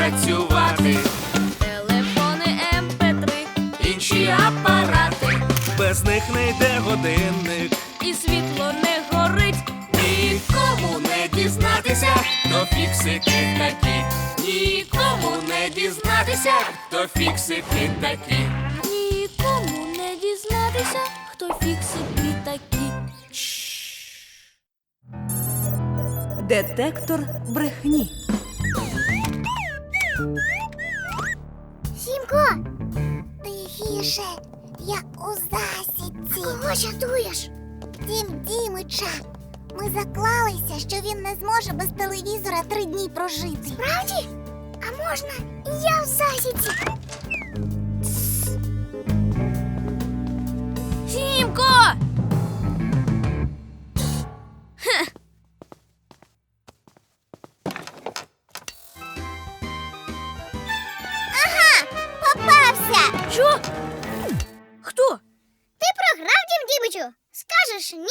працювати. Телефони МП3, інші апарати. Без них не йде годинник. І світло не горить. Нікому не дізнатися, то фіксики такі. Нікому не дізнатися, то фіксики такі. Нікому не дізнатися, хто фіксики такі. Детектор брехні. Сімко, тихіше, я у засідці. Кого чатуєш? Дім Дімича. Ми заклалися, що він не зможе без телевізора три дні прожити. Справді? А можна і я в засідці? Що? Хто? Ти програв, Дім Дімичу? Скажеш ні?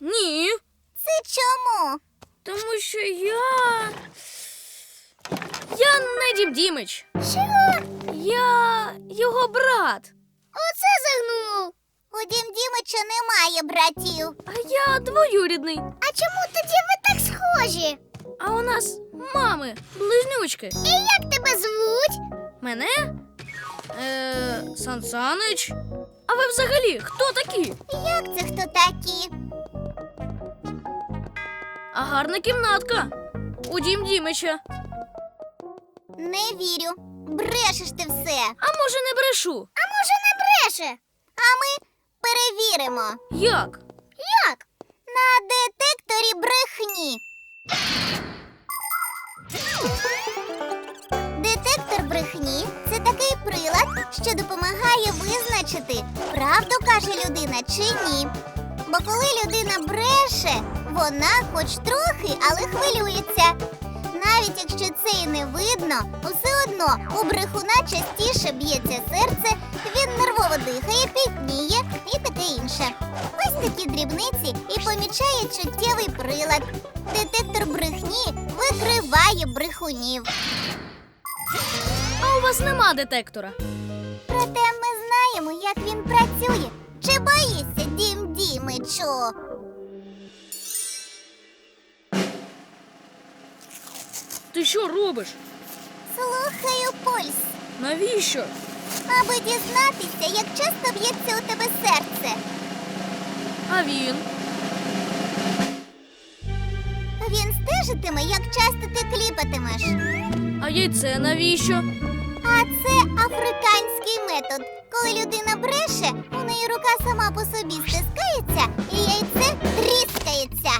Ні. Це чому? Тому що я. Я не Дім Дімич. Чого? Я його брат. Оце загнув. У Дім Дімича немає братів. А я двоюрідний. А чому тоді ви так схожі? А у нас мами, близнючки. І як тебе звуть? Мене? Е, Сан Санич. А ви взагалі хто такі? Як це хто такі? А гарна кімнатка. У Дім Дімича. Не вірю. Брешеш ти все. А може не брешу? А може не бреше? А ми перевіримо. Як? Як? На детекторі брехні. Детектор брехні це такий прилад, що допомагає визначити, правду каже людина чи ні. Бо коли людина бреше, вона хоч трохи, але хвилюється. Навіть якщо це і не видно, усе одно у брехуна частіше б'ється серце, він нервово дихає, пітніє і таке інше. Ось такі дрібниці і помічає чуттєвий прилад. Детектор брехні викриває брехунів. А у вас нема детектора. Проте ми знаємо, як він працює. Чи боїться дім Дімичу? Ти що робиш? Слухаю пульс, Навіщо? аби дізнатися, як часто б'ється у тебе серце. А він? Він стежитиме, як часто ти кліпатимеш. А яйце навіщо? А це африканський метод. Коли людина бреше, у неї рука сама по собі стискається і яйце тріскається.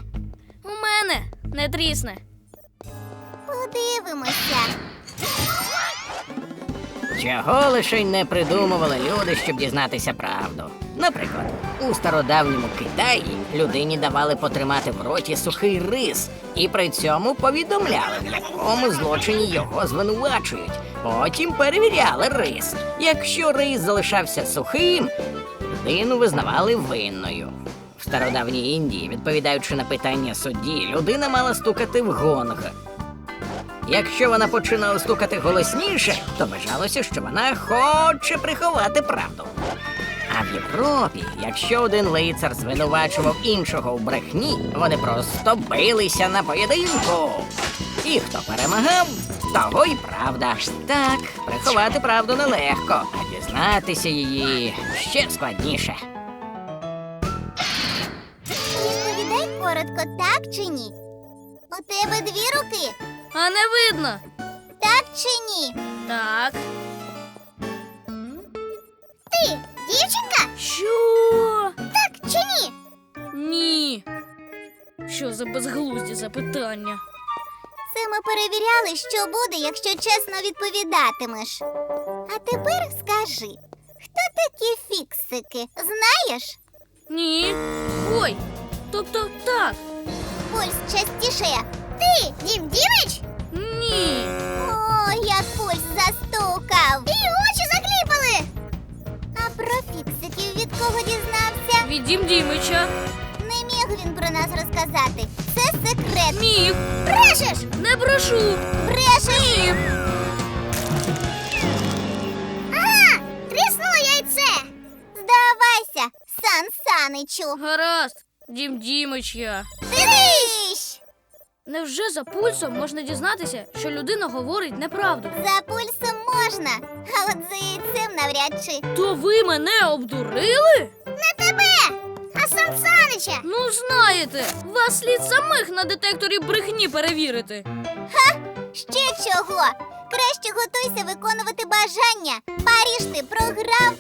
У мене не трісне. Подивимося. Чого лише й не придумували люди, щоб дізнатися правду. Наприклад, у стародавньому Китаї людині давали потримати в роті сухий рис і при цьому повідомляли, в якому злочині його звинувачують. Потім перевіряли рис. Якщо рис залишався сухим, людину визнавали винною. В стародавній Індії, відповідаючи на питання судді, людина мала стукати в гонг. Якщо вона починала стукати голосніше, то вважалося, що вона хоче приховати правду. А в Європі, якщо один лицар звинувачував іншого в брехні, вони просто билися на поєдинку. І хто перемагав, того й правда. Так, приховати правду нелегко, а дізнатися її ще складніше. Відповідай коротко, так чи ні? У тебе дві руки, А не видно. так чи ні? Так. Ти, за безглузді запитання? Це ми перевіряли, що буде, якщо чесно відповідатимеш. А тепер скажи, хто такі фіксики? Знаєш? Ні. Ой. Тобто так. Пульс частішає. Ти, Дім Дімич? Ні. О, як пульс застукав. І очі закліпали. А про фіксиків від кого дізнався? Від Дім Дімича. Нас розказати. Це секрет. Міг. Брешеш! Не брешу. Брешеш! Ні. Ага! Тріснуло яйце! Здавайся, сам Саничу. Гаразд, Дім Дімич я. Дивись! Невже за пульсом можна дізнатися, що людина говорить неправду? За пульсом можна, а от за яйцем навряд чи. То ви мене обдурили? Сан Санича. Ну, знаєте, вас слід самих на детекторі брехні перевірити. Ще чого? Краще готуйся виконувати бажання. Паріж ти програв,